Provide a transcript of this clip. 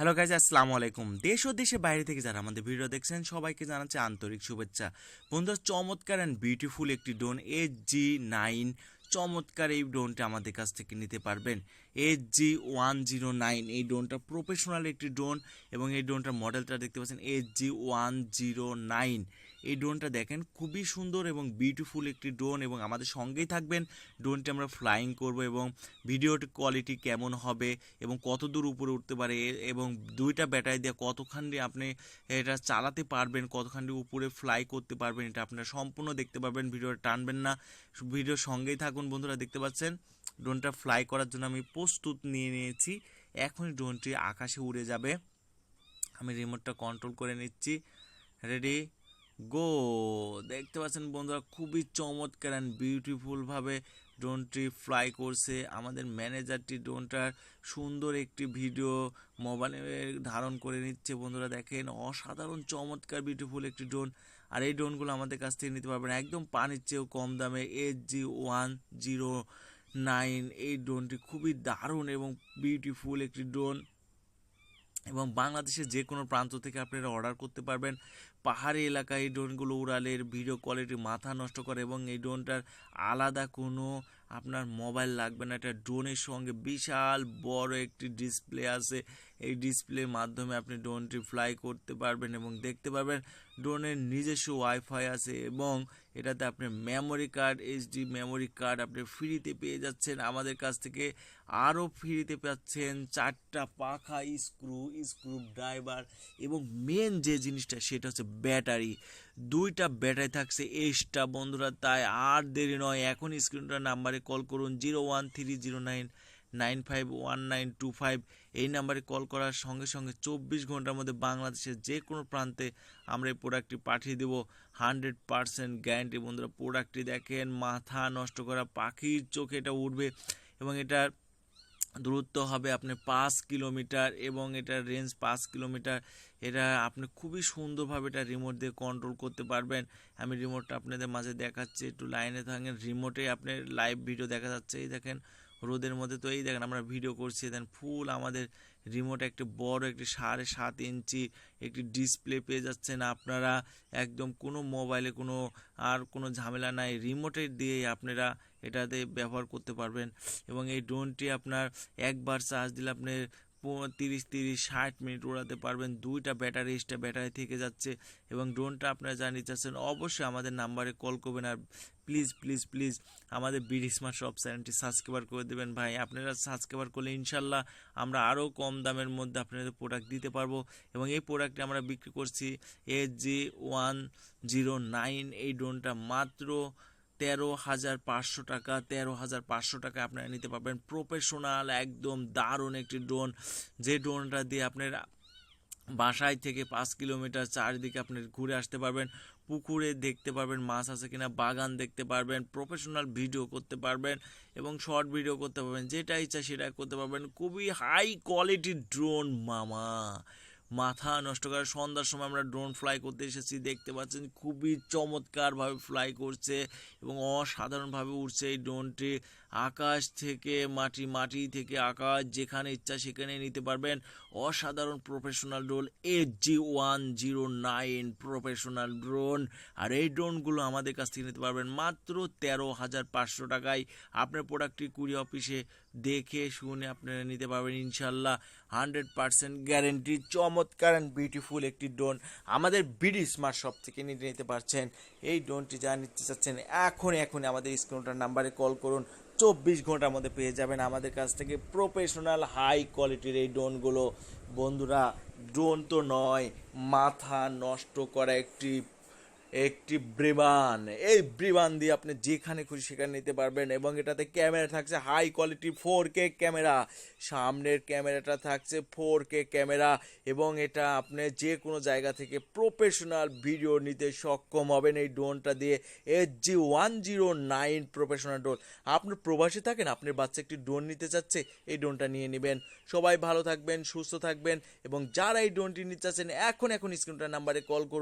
Hello guys আসসালামু আলাইকুম। দেশ ও দেশে বাইরে থেকে যারা আমাদের ভিডিও দেখছেন, সবাইকে জানাচ্ছে আন্তরিক শুভেচ্ছা। বন্ধু চমৎকার অ্যান্ড বিউটিফুল একটি ড্রোন এইচ জি নাইন চমৎকার এই ড্রোনটা আমাদের কাছ থেকে নিতে পারবেন। H G one zero nine এই ড্রোনটা প্রফেশনাল একটি ড্রোন এবং এই ড্রোনটার মডেলটা দেখতে পাচ্ছেন H G one zero nine এই ড্রোনটা দেখেন খুবই সুন্দর এবং বিউটিফুল একটি ড্রোন এবং আমাদের সঙ্গেই থাকবেন। ড্রোনটি আমরা ফ্লাইং করব এবং ভিডিওর কোয়ালিটি কেমন হবে এবং কত দূর উপরে উঠতে পারে এবং দুইটা ব্যাটারি দিয়ে কতখানি আপনি এটা চালাতে পারবেন, কতখানি উপরে ফ্লাই করতে পারবেন, এটা আপনারা সম্পূর্ণ দেখতে পারবেন ভিডিও টানবেন না। ভিডিওর সঙ্গেই থাকুন বন্ধুরা, দেখতে পাচ্ছেন? ড্রোনটা ফ্লাই করার জন্য আমি প্রস্তুত নিয়ে নিয়েছি। এখনই ড্রোনটি আকাশে উড়ে যাবে। আমি রিমোটটা কন্ট্রোল করে নিচ্ছি। রেডি গো দেখতে পাচ্ছেন বন্ধুরা, খুবই চমৎকার অ্যান্ড বিউটিফুলভাবে ড্রোনটি ফ্লাই করছে। আমাদের ম্যানেজারটি ড্রোনটার সুন্দর একটি ভিডিও মোবাইলে ধারণ করে নিচ্ছে। বন্ধুরা দেখেন, অসাধারণ, চমৎকার বিউটিফুল একটি ড্রোন আর এই ড্রোনগুলো আমাদের কাছ থেকে নিতে পারবেন। একদম পানির চেয়েও কম দামে H G one zero nine, এই ড্রোনটি খুবই দারুণ এবং বিউটিফুল একটি ড্রোন। এবং বাংলাদেশের যে কোনো প্রান্ত থেকে আপনারা অর্ডার করতে পারবেন। পাহাড়ি এলাকায় এই ড্রোনগুলো উড়ালের ভিডিও কোয়ালিটি মাথা নষ্ট করে এবং এই ড্রোনটার আলাদা কোনো আপনার মোবাইল লাগবে না। এটা ড্রোনের সঙ্গে বিশাল বড় একটি ডিসপ্লে আছে। এই ডিসপ্লের মাধ্যমে আপনি ড্রোনটি ফ্লাই করতে পারবেন এবং দেখতে পারবেন ড্রোনের নিজস্ব ওয়াইফাই আছে এবং এটাতে আপনি memory card HD memory card আপনি ফ্রিতে পেয়ে যাচ্ছেন। আমাদের কাছ থেকে আরও ফ্রিতে পাচ্ছেন চারটা পাখা স্ক্রু স্ক্রু ড্রাইভার এবং মেন যে জিনিসটা সেটা হচ্ছে ব্যাটারি দুইটা ব্যাটারি থাকছে এক্সট্রা বন্ধুরা, তাই আর দেরি নয়। এখন স্ক্রিনটার নাম্বারে কল করুন zero one three zero nine nine five one nine two five এই নাম্বারে কল করার সঙ্গে সঙ্গে চব্বিশ ঘণ্টার মধ্যে বাংলাদেশের যে কোনো প্রান্তে আমরা এই প্রোডাক্টটি পাঠিয়ে দেবো। হান্ড্রেড পারসেন্ট গ্যারান্টি বন্ধুরা প্রোডাক্টটি দেখেন, মাথা নষ্ট করা পাখির চোখে এটা উঠবে এবং এটার দূরত্ব হবে আপনি পাঁচ কিলোমিটার এবং এটার রেঞ্জ পাঁচ কিলোমিটার। এটা আপনি খুবই সুন্দরভাবে এটা রিমোট দিয়ে কন্ট্রোল করতে পারবেন। আমি রিমোটটা আপনাদের মাঝে দেখাচ্ছি, একটু লাইনে থাকেন রিমোটে আপনার লাইভ ভিডিও দেখা যাচ্ছে। এই দেখেন রোদের মধ্যে তো এই দেখেন আমরা ভিডিও করছি দেন ফুল আমাদের রিমোট একটি বড় একটি সাড়ে সাত ইঞ্চি একটি ডিসপ্লে পেয়ে যাচ্ছেন আপনারা। একদম কোনো মোবাইলে কোনো আর কোনো ঝামেলা নাই রিমোটের দিয়েই আপনারা এটাতে ব্যবহার করতে পারবেন। এবং এই ড্রোনটি আপনার একবার চার্জ দিলে আপনি পো- তিরিশ তিরিশ, ষাট মিনিট উড়াতে পারবেন। দুইটা ব্যাটারি, এক্সট্রা ব্যাটারি থেকে যাচ্ছে এবং ড্রোনটা আপনারা জানিয়ে চাচ্ছেন অবশ্যই আমাদের নাম্বারে কল করবেন আর প্লিজ প্লিজ প্লিজ আমাদের বিডি স্মার্ট শপ চ্যানেলটি সাবস্ক্রাইবার করে দেবেন। ভাই, আপনারা সাবস্ক্রাইবার করলে ইনশাল্লাহ আমরা আরও কম দামের মধ্যে আপনাদের প্রোডাক্ট দিতে পারব এবং এই প্রোডাক্টটি আমরা বিক্রি করছি H G one zero nine এই ড্রোনটা মাত্র তেরো হাজার পাঁচশো টাকা, তেরো হাজার পাঁচশো টাকা আপনারা নিতে পারবেন। প্রফেশনাল একদম দারুণ একটি ড্রোন যে ড্রোনটা দিয়ে আপনার বাসায় থেকে পাঁচ কিলোমিটার চারিদিকে আপনি ঘুরে আসতে পারবেন, পুকুরে দেখতে পারবেন, মাছ আছে কিনা, বাগান দেখতে পারবেন প্রফেশনাল ভিডিও করতে পারবেন এবং শর্ট ভিডিও করতে পারবেন যেটা ইচ্ছা সেটা করতে পারবেন। খুবই হাই কোয়ালিটির ড্রোন মামা। মাথা নষ্ট করে সন্ধ্যার সময় আমরা ড্রোন ফ্লাই করতে এসেছি, দেখতে পাচ্ছেন খুবই চমৎকারভাবে ফ্লাই করছে এবং অসাধারণভাবে উঠছে এই ড্রোনটি আকাশ থেকে, মাটি মাটি থেকে আকাশ যেখানে ইচ্ছা সেখানে নিতে পারবেন। অসাধারণ professional drone H G one zero nine professional drone আর এই ড্রোনগুলো আমাদের কাছ থেকে নিতে পারবেন মাত্র তেরো হাজার পাঁচশো টাকায়। আপনার প্রোডাক্টটি কুড়ি অফিসে দেখে শুনে আপনারা নিতে পারবেন ইনশাল্লাহ হান্ড্রেড পার্সেন্ট গ্যারেন্টি চমৎকার অ্যান্ড বিউটিফুল একটি ড্রোন আমাদের বিডি স্মার্ট শপ থেকে নিতে নিতে পারছেন। এই ড্রোনটি যা নিতে চাচ্ছেন এখন এখন আমাদের স্ক্রিনটার নাম্বারে কল করুন। চব্বিশ ঘণ্টার মধ্যে পেয়ে যাবেন আমাদের কাছ থেকে প্রফেশনাল হাই কোয়ালিটির এই ড্রোনগুলো বন্ধুরা ড্রোন তো নয়, মাথা নষ্ট করা একটি একটি ব্রিবান এই ব্রিবান দিয়ে আপনি যেখানে খুশি সেখানে নিতে পারবেন এবং এটাতে ক্যামেরা থাকছে, high quality four K camera. সামনের ক্যামেরাটা থাকছে ফোর কে ক্যামেরা এবং এটা আপনি যে কোনো জায়গা থেকে প্রফেশনাল ভিডিও নিতে সক্ষম হবেন এই ড্রোনটা দিয়ে। H G one zero nine professional drone. আপনি প্রবাসী থাকেন, আপনার বাচ্চা একটি ড্রোন নিতে চাচ্ছে, এই ড্রোনটা নিয়ে নেবেন। সবাই ভালো থাকবেন, সুস্থ থাকবেন এবং যারা এই ড্রোনটি নিতে চাচ্ছেন, এখন এখন স্ক্রিনটার নাম্বারে কল করুন।